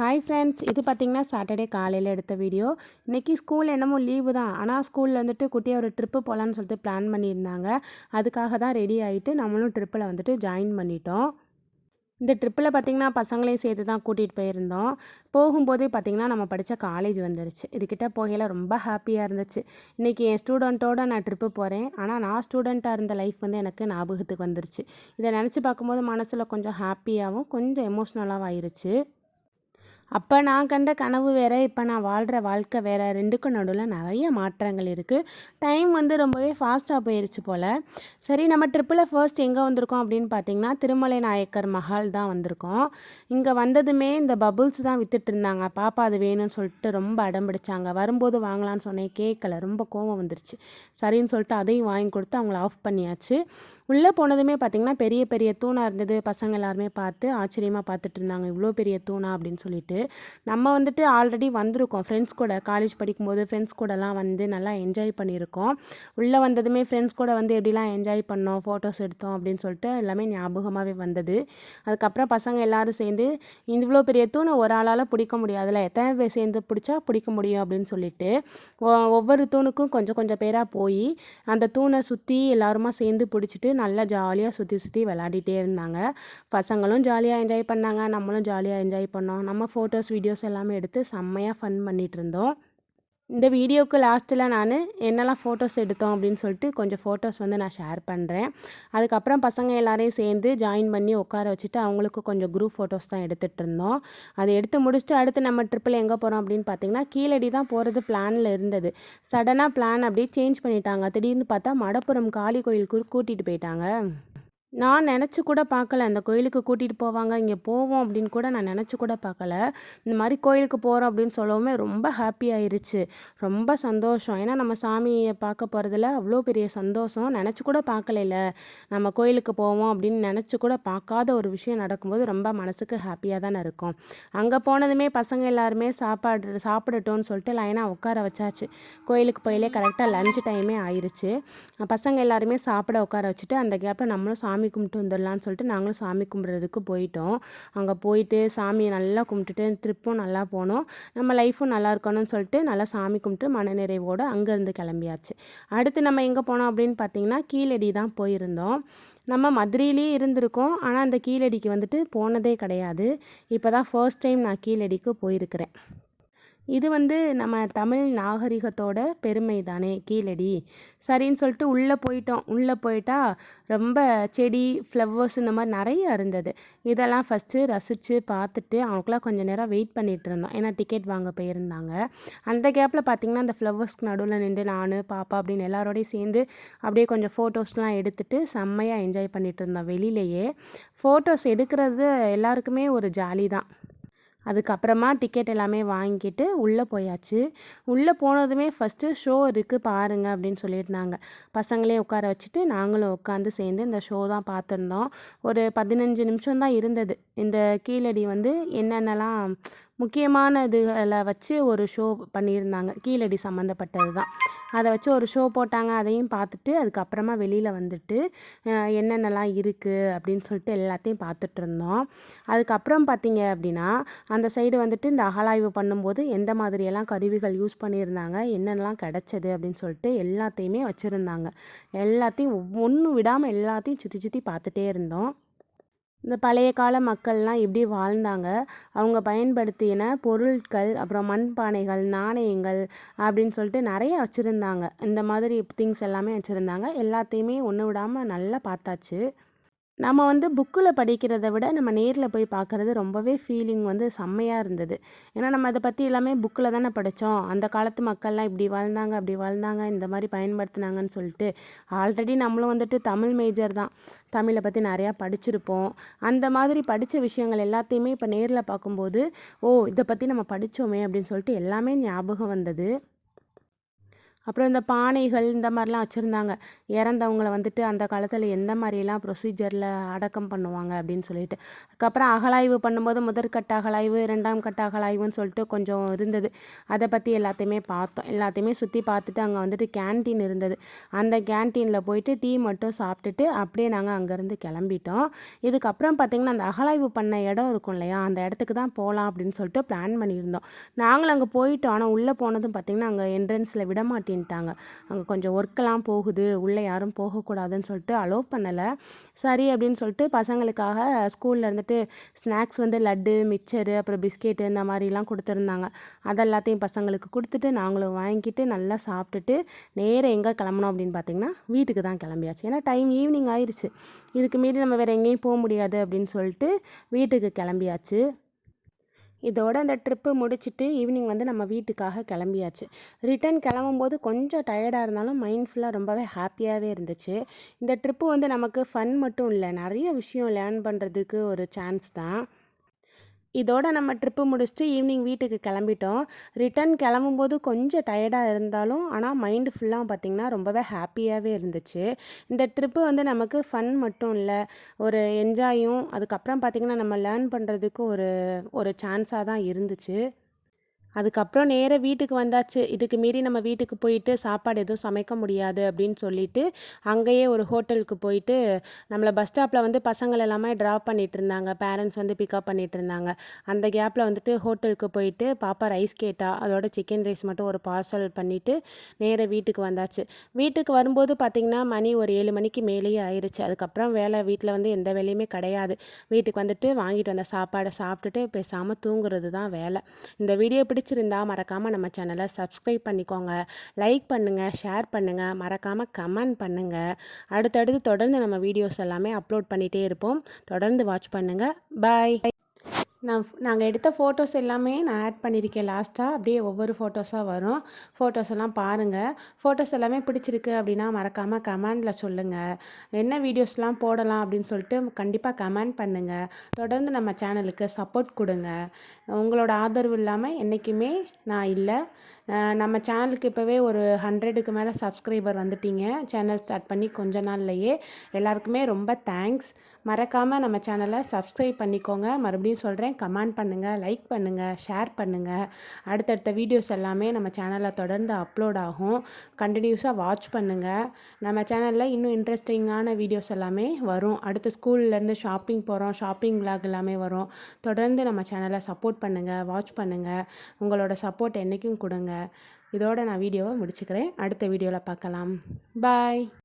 Hi friends இது பார்த்திங்கன்னா Saturday காலையில் எடுத்த வீடியோ இன்றைக்கி ஸ்கூல் என்னமோ லீவு தான். ஆனால் ஸ்கூலில் வந்துட்டு குட்டியாக ஒரு ட்ரிப்பு போகலான்னு சொல்லிட்டு பிளான் பண்ணியிருந்தாங்க. அதுக்காக தான் ரெடி ஆகிட்டு நம்மளும் ட்ரிப்பில் வந்துட்டு ஜாயின் பண்ணிட்டோம். இந்த ட்ரிப்பில் பார்த்திங்கன்னா பசங்களையும் சேர்த்து தான் கூட்டிகிட்டு போயிருந்தோம். போகும்போதே பார்த்திங்கன்னா நம்ம படித்த காலேஜ் வந்துருச்சு. இதுக்கிட்ட போகையில் ரொம்ப ஹாப்பியாக இருந்துச்சு. இன்றைக்கி என் ஸ்டூடெண்ட்டோடு நான் ட்ரிப்பு போகிறேன் ஆனால் நான் ஸ்டூடெண்ட்டாக இருந்த லைஃப் வந்து எனக்கு ஞாபகத்துக்கு வந்துருச்சு. இதை நினச்சி பார்க்கும்போது மனசில் கொஞ்சம் ஹாப்பியாகவும் கொஞ்சம் எமோஷ்னலாகவும் ஆயிருச்சு. அப்போ நான் கண்ட கனவு வேறு இப்போ நான் வாழ்கிற வாழ்க்கை வேறு. ரெண்டுக்கும் நடுவில் நிறைய மாற்றங்கள் இருக்குது டைம் வந்து ரொம்பவே ஃபாஸ்ட்டாக போயிடுச்சு போல். சரி நம்ம ட்ரிப்பில் ஃபர்ஸ்ட் எங்கே வந்திருக்கோம் அப்படின்னு பார்த்தீங்கன்னா திருமலை நாயக்கர் மஹால் தான் வந்திருக்கோம். இங்கே வந்ததுமே இந்த பபுள்ஸ் தான் வித்துட்டு இருந்தாங்க. பாப்பா அது வேணும்னு சொல்லிட்டு ரொம்ப அடம் பிடிச்சாங்க. வரும்போது வாங்கலான்னு சொன்னேன் கேட்கல ரொம்ப கோவம் வந்துருச்சு. சரின்னு சொல்லிட்டு அதையும் வாங்கி கொடுத்து அவங்கள ஆஃப் பண்ணியாச்சு. உள்ளே போனதுமே பார்த்திங்கன்னா பெரிய பெரிய தூணாக இருந்தது. பசங்க எல்லாருமே பார்த்து ஆச்சரியமாக பார்த்துட்டு இருந்தாங்க. இவ்வளோ பெரிய தூணா அப்படின்னு சொல்லிட்டு. நம்ம வந்துட்டு ஆல்ரெடி வந்திருக்கோம். ஃப்ரெண்ட்ஸ் கூட காலேஜ் படிக்கும்போது ஃப்ரெண்ட்ஸ் கூடலாம் வந்து நல்லா என்ஜாய் பண்ணியிருக்கோம். உள்ளே வந்ததுமே ஃப்ரெண்ட்ஸ் கூட வந்து எப்படிலாம் என்ஜாய் பண்ணோம் ஃபோட்டோஸ் எடுத்தோம் அப்படின்னு சொல்லிட்டு எல்லாமே ஞாபகமாகவே வந்தது. அதுக்கப்புறம் பசங்க எல்லோரும் சேர்ந்து இவ்வளோ பெரிய தூணை ஒரு ஆளால் பிடிக்க முடியாதுல எத்தனை பேர் சேர்ந்து பிடிச்சா பிடிக்க முடியும் அப்படின்னு சொல்லிட்டு ஒவ்வொரு தூணுக்கும் கொஞ்சம் கொஞ்சம் பேராக போய் அந்த தூணை சுற்றி எல்லாருமா சேர்ந்து பிடிச்சிட்டு நல்லா ஜாலியாக சுற்றி சுற்றி விளாடிட்டே இருந்தாங்க. பசங்களும் ஜாலியாக என்ஜாய் பண்ணாங்க நம்மளும் ஜாலியாக என்ஜாய் பண்ணோம். நம்ம ஃபோட்டோ ஃபோட்டோஸ் வீடியோஸ் எல்லாமே எடுத்து செம்மையாக ஃபன் பண்ணிகிட்டு இருந்தோம் இந்த வீடியோவுக்கு லாஸ்ட்டில் நான் என்னெல்லாம் ஃபோட்டோஸ் எடுத்தோம்? அப்படின்னு சொல்லிட்டு கொஞ்சம் ஃபோட்டோஸ் வந்து நான் ஷேர் பண்ணுறேன் அதுக்கப்புறம் பசங்க எல்லாரையும் சேர்ந்து ஜாயின் பண்ணி உட்கார வச்சுட்டு அவங்களுக்கு கொஞ்சம் குரூப் ஃபோட்டோஸ் தான் எடுத்துகிட்டு இருந்தோம் அதை எடுத்து முடிச்சுட்டு அடுத்து நம்ம ட்ரிப்பில் எங்கே போகிறோம் அப்படின்னு பார்த்தீங்கன்னா கீழடி தான் போகிறது பிளானில் இருந்தது. சடனாக பிளான் அப்படியே சேஞ்ச் பண்ணிட்டாங்க. திடீர்னு பார்த்தா மடப்புறம் காளி கோயிலுக்கு கூட்டிகிட்டு போயிட்டாங்க. நான் நினச்சி கூட பார்க்கல. அந்த கோயிலுக்கு கூட்டிகிட்டு போவாங்க இங்கே போவோம் அப்படின்னு கூட நான் நினச்சி கூட பார்க்கல. இந்த மாதிரி கோயிலுக்கு போகிறோம் அப்படின்னு சொல்லவுமே ரொம்ப ஹாப்பி ஆயிருச்சு. ரொம்ப சந்தோஷம். ஏன்னா நம்ம சாமியை பார்க்க போகிறதுல அவ்வளோ பெரிய சந்தோஷம். நினச்சி கூட பார்க்கலையில நம்ம கோயிலுக்கு போவோம் அப்படின்னு நினச்சி கூட பார்க்காத ஒரு விஷயம் நடக்கும்போது ரொம்ப மனசுக்கு ஹாப்பியாக தானே இருக்கும். அங்கே போனதுமே பசங்க எல்லாருமே சாப்பாடு சாப்பிடட்டும்னு சொல்லிட்டு லைனாக உட்கார வச்சாச்சு. கோயிலுக்கு போயிலே கரெக்டாக லஞ்ச் டைமே ஆயிடுச்சு பசங்க எல்லாருமே சாப்பிட உட்கார வச்சுட்டு அந்த கேப்பில் நம்மளும் சாமி சாமி கும்பிட்டு வந்துடலான்னு சொல்லிட்டு நாங்களும் சாமி கும்பிட்றதுக்கு போயிட்டோம். அங்கே போயிட்டு சாமியை நல்லா கும்பிட்டுட்டு ட்ரிப்பும் நல்லா போனோம். நம்ம லைஃப்பும் நல்லா இருக்கணும்னு சொல்லிட்டு நல்லா சாமி கும்பிட்டு மனநிறைவோடு அங்கேருந்து கிளம்பியாச்சு. அடுத்து நம்ம எங்கே போனோம் அப்படின்னு பார்த்தீங்கன்னா கீழடி தான் போயிருந்தோம். நம்ம மதுரையிலேயே இருந்திருக்கோம். ஆனால் அந்த கீழடிக்கு வந்துட்டு போனதே கிடையாது. இப்போ தான் ஃபர்ஸ்ட் டைம் நான் கீழடிக்கு போயிருக்கிறேன். இது வந்து நம்ம தமிழ் நாகரிகத்தோட பெருமை தானே கீழடி. சரின்னு சொல்லிட்டு உள்ளே போயிட்டோம். உள்ளே போயிட்டா ரொம்ப செடி ஃப்ளவர்ஸ் இந்த மாதிரி நிறைய இருந்தது. இதெல்லாம் ஃபஸ்ட்டு ரசித்து பார்த்துட்டு அவங்களுக்குலாம் கொஞ்சம் நேரம் வெயிட் பண்ணிகிட்டு இருந்தோம். ஏன்னா டிக்கெட் வாங்க போயிருந்தாங்க. அந்த கேப்பில் பார்த்திங்கன்னா அந்த ஃப்ளவர்ஸ்க்கு நடுவில் நின்று நான் பாப்பா அப்படின்னு எல்லாரோடையும் சேர்ந்து அப்படியே கொஞ்சம் ஃபோட்டோஸ்லாம் எடுத்துகிட்டு செம்மையாக என்ஜாய் பண்ணிகிட்டு இருந்தோம். வெளியிலேயே. ஃபோட்டோஸ் எடுக்கிறது எல்லாருக்குமே ஒரு ஜாலி தான் அதுக்கப்புறமா டிக்கெட் எல்லாமே வாங்கிட்டு உள்ளே போயாச்சு. உள்ளே போனதுமே ஃபஸ்ட்டு ஷோ இருக்குது பாருங்கள் அப்படின்னு சொல்லியிருந்தாங்க. பசங்களையும் உட்கார வச்சுட்டு நாங்களும் உட்காந்து சேர்ந்து இந்த ஷோ தான் பார்த்துருந்தோம். ஒரு பதினஞ்சு நிமிஷம் தான் இருந்தது. இந்த கீழடி வந்து என்னென்னலாம் முக்கியமான இதுகளை வச்சு ஒரு ஷோ பண்ணியிருந்தாங்க. கீழடி சம்மந்தப்பட்டது தான். அதை வச்சு ஒரு ஷோ போட்டாங்க. அதையும் பார்த்துட்டு அதுக்கப்புறமா வெளியில் வந்துட்டு என்னென்னலாம் இருக்குது அப்படின்னு சொல்லிட்டு எல்லாத்தையும் பார்த்துட்டு இருந்தோம். அதுக்கப்புறம் பார்த்தீங்க அப்படின்னா அந்த சைடு வந்துட்டு இந்த அகலாய்வு பண்ணும்போது எந்த மாதிரியெல்லாம் கருவிகள் யூஸ் பண்ணியிருந்தாங்க என்னென்னலாம் கிடச்சது அப்படின்னு சொல்லிட்டு எல்லாத்தையுமே வச்சுருந்தாங்க. எல்லாத்தையும் ஒவ்வொன்றும் விடாமல் எல்லாத்தையும் சுற்றி சுற்றி பார்த்துட்டே இருந்தோம். இந்த பழைய கால மக்கள்லாம் எப்படி வாழ்ந்தாங்க? அவங்க பயன்படுத்தின பொருட்கள் அப்புறம் மண்பானைகள் நாணயங்கள் அப்படின்னு சொல்லிட்டு நிறைய வச்சுருந்தாங்க. இந்த மாதிரி திங்ஸ் எல்லாமே வச்சுருந்தாங்க. எல்லாத்தையுமே ஒன்று விடாமல் நல்லா பார்த்தாச்சு. நம்ம வந்து புக்கில் படிக்கிறத விட நம்ம நேரில் போய் பார்க்குறது ரொம்பவே ஃபீலிங் வந்து செம்மையாக இருந்தது. ஏன்னா நம்ம அதை பற்றி எல்லாமே புக்கில் தானே படித்தோம் அந்த காலத்து மக்கள்லாம் இப்படி வாழ்ந்தாங்க அப்படி வாழ்ந்தாங்க இந்த மாதிரி பயன்படுத்தினாங்கன்னு சொல்லிட்டு ஆல்ரெடி நம்மளும் வந்துட்டு தமிழ் மேஜர் தான். தமிழை பற்றி நிறையா படிச்சிருப்போம். அந்த மாதிரி படித்த விஷயங்கள் எல்லாத்தையுமே இப்போ நேரில் பார்க்கும்போது ஓ இதை பற்றி நம்ம படித்தோமே அப்படின்னு சொல்லிட்டு எல்லாமே ஞாபகம் வந்தது. அப்புறம் இந்த பானைகள் இந்த மாதிரிலாம் வச்சுருந்தாங்க. இறந்தவங்கள வந்துட்டு அந்த காலத்தில் எந்த மாதிரிலாம் ப்ரொசீஜரில் அடக்கம் பண்ணுவாங்க அப்படின்னு சொல்லிட்டு. அதுக்கப்புறம் அகலாய்வு பண்ணும்போது முதற்கட்ட அகலாய்வு இரண்டாம் கட்ட அகலாய்வுன்னு சொல்லிட்டு கொஞ்சம் இருந்தது. அதை பற்றி எல்லாத்தையுமே பார்த்தோம். எல்லாத்தையுமே சுற்றி பார்த்துட்டு அங்கே வந்துட்டு கேன்டீன் இருந்தது. அந்த கேன்டீனில் போயிட்டு டீ மட்டும் சாப்பிட்டுட்டு அப்படியே நாங்கள் அங்கேருந்து கிளம்பிட்டோம். இதுக்கப்புறம் பார்த்திங்கன்னா அந்த அகலாய்வு பண்ண இடம் இருக்கும் இல்லையா? அந்த இடத்துக்கு தான் போகலாம் அப்படின்னு சொல்லிட்டு பிளான் பண்ணியிருந்தோம். நாங்களும் அங்கே போயிட்டோம். ஆனால் உள்ளே போனதும் பார்த்திங்கன்னா அங்கே என்ட்ரன்ஸில் விட மாட்டோம் மாற்றின்ட்டாங்க அங்கே கொஞ்சம் ஒர்க்கெலாம் போகுது உள்ளே யாரும் போகக்கூடாதுன்னு சொல்லிட்டு அலோவ் பண்ணலை. சரி அப்படின்னு சொல்லிட்டு பசங்களுக்காக ஸ்கூலில் இருந்துட்டு ஸ்நாக்ஸ் வந்து லட்டு மிக்சரு அப்புறம் பிஸ்கெட்டு இந்த மாதிரிலாம் கொடுத்துருந்தாங்க. அதெல்லாத்தையும் பசங்களுக்கு கொடுத்துட்டு நாங்களும் வாங்கிட்டு நல்லா சாப்பிட்டுட்டு நேராக எங்கே கிளம்புனோம் அப்படின்னு பார்த்தீங்கன்னா வீட்டுக்கு தான் கிளம்பியாச்சு. ஏன்னா டைம் ஈவினிங் ஆயிடுச்சு இதுக்கு மீறி நம்ம வேறு எங்கேயும் போக முடியாது அப்படின்னு சொல்லிட்டு வீட்டுக்கு கிளம்பியாச்சு. இதோட அந்த ட்ரிப்பு முடிச்சுட்டு ஈவினிங் வந்து நம்ம வீட்டுக்காக கிளம்பியாச்சு. ரிட்டர்ன் கிளம்பும்போது கொஞ்சம் டயர்டாக இருந்தாலும் மைண்ட் ஃபுல்லாக ரொம்பவே ஹாப்பியாகவே இருந்துச்சு. இந்த ட்ரிப்பு வந்து நமக்கு ஃபன் மட்டும் இல்லை நிறைய விஷயம் லேர்ன் பண்ணுறதுக்கு ஒரு சான்ஸ் தான். இதோட நம்ம ட்ரிப்பு முடிச்சுட்டு ஈவினிங் வீட்டுக்கு கிளம்பிட்டோம். ரிட்டர்ன் கிளம்பும்போது கொஞ்சம் டயர்டாக இருந்தாலும் ஆனால் மைண்டு ஃபுல்லாக பார்த்திங்கன்னா ரொம்பவே ஹாப்பியாகவே இருந்துச்சு. இந்த ட்ரிப்பு வந்து நமக்கு ஃபன் மட்டும் இல்லை ஒரு என்ஜாயும் அதுக்கப்புறம் பார்த்திங்கன்னா நம்ம லேர்ன் பண்ணுறதுக்கு ஒரு ஒரு சான்ஸாக தான் இருந்துச்சு. அதுக்கப்புறம் நேராக வீட்டுக்கு வந்தாச்சு. இதுக்கு மீறி நம்ம வீட்டுக்கு போயிட்டு சாப்பாடு எதுவும் சமைக்க முடியாது அப்படின்னு சொல்லிட்டு அங்கேயே ஒரு ஹோட்டலுக்கு போயிட்டு நம்மளை பஸ் ஸ்டாப்பில் வந்து பசங்கள் எல்லாமே ட்ராப் பண்ணிட்டு இருந்தாங்க. பேரண்ட்ஸ் வந்து பிக்கப் பண்ணிட்டு இருந்தாங்க. அந்த கேப்பில் வந்துட்டு ஹோட்டலுக்கு போயிட்டு பாப்பா ரைஸ் கேட்டா. அதோட சிக்கன் ரைஸ் மட்டும் ஒரு பார்சல் பண்ணிவிட்டு நேராக வீட்டுக்கு வந்தாச்சு. வீட்டுக்கு வரும்போது பார்த்திங்கன்னா மணி ஒரு ஏழு மணிக்கு மேலேயே ஆயிடுச்சு அதுக்கப்புறம் வேலை வீட்டில் வந்து எந்த வேலையுமே கிடையாது. வீட்டுக்கு வந்துட்டு வாங்கிட்டு வந்த சாப்பாடை சாப்பிட்டுட்டு பேசாமல் தூங்குறது தான் வேலை. இந்த வீடியோ எப்படி பிடிச்சிருந்தா மறக்காமல் நம்ம சேனலை சப்ஸ்கிரைப் பண்ணிக்கோங்க. லைக் பண்ணுங்கள் ஷேர் பண்ணுங்கள் மறக்காமல் கமெண்ட் பண்ணுங்கள் அடுத்தடுத்து தொடர்ந்து நம்ம வீடியோஸ் எல்லாமே அப்லோட் பண்ணிகிட்டே இருப்போம். தொடர்ந்து வாட்ச் பண்ணுங்கள் பாய் நான் நாங்கள் எடுத்த ஃபோட்டோஸ் எல்லாமே நான் ஆட் பண்ணியிருக்கேன் லாஸ்ட்டாக அப்படியே ஒவ்வொரு ஃபோட்டோஸாக வரும். ஃபோட்டோஸ் எல்லாம் பாருங்கள் ஃபோட்டோஸ் எல்லாமே பிடிச்சிருக்கு அப்படின்னா மறக்காமல் கமெண்டில் சொல்லுங்கள் என்ன வீடியோஸ்லாம் போடலாம் அப்படின்னு சொல்லிட்டு கண்டிப்பாக கமெண்ட் பண்ணுங்கள் தொடர்ந்து நம்ம சேனலுக்கு சப்போர்ட் கொடுங்க. உங்களோட ஆதரவு இல்லாமல் என்றைக்குமே நான் இல்லை. நம்ம சேனலுக்கு இப்போவே ஒரு ஹண்ட்ரடுக்கு மேலே சப்ஸ்கிரைபர் வந்துட்டீங்க. சேனல் ஸ்டார்ட் பண்ணி கொஞ்ச நாள்லையே. எல்லாருக்குமே ரொம்ப தேங்க்ஸ் மறக்காமல் நம்ம சேனலை சப்ஸ்கிரைப் பண்ணிக்கோங்க. மறுபடியும் சொல்கிறேன் பண்ணுறேன் கமெண்ட் பண்ணுங்கள் லைக் பண்ணுங்கள் ஷேர் பண்ணுங்கள் அடுத்தடுத்த வீடியோஸ் எல்லாமே நம்ம சேனலில் தொடர்ந்து அப்லோட் ஆகும். கண்டினியூஸாக வாட்ச் பண்ணுங்கள் நம்ம சேனலில் இன்னும் இன்ட்ரெஸ்டிங்கான வீடியோஸ் எல்லாமே வரும். அடுத்த ஸ்கூல்லேருந்து ஷாப்பிங் போகிறோம் ஷாப்பிங் விளாக் எல்லாமே வரும். தொடர்ந்து நம்ம சேனலை சப்போர்ட் பண்ணுங்கள் வாட்ச் பண்ணுங்கள் உங்களோட சப்போர்ட் என்றைக்கும் கொடுங்க. இதோட நான் வீடியோவை முடிச்சுக்கிறேன். அடுத்த வீடியோவில் பார்க்கலாம். பாய்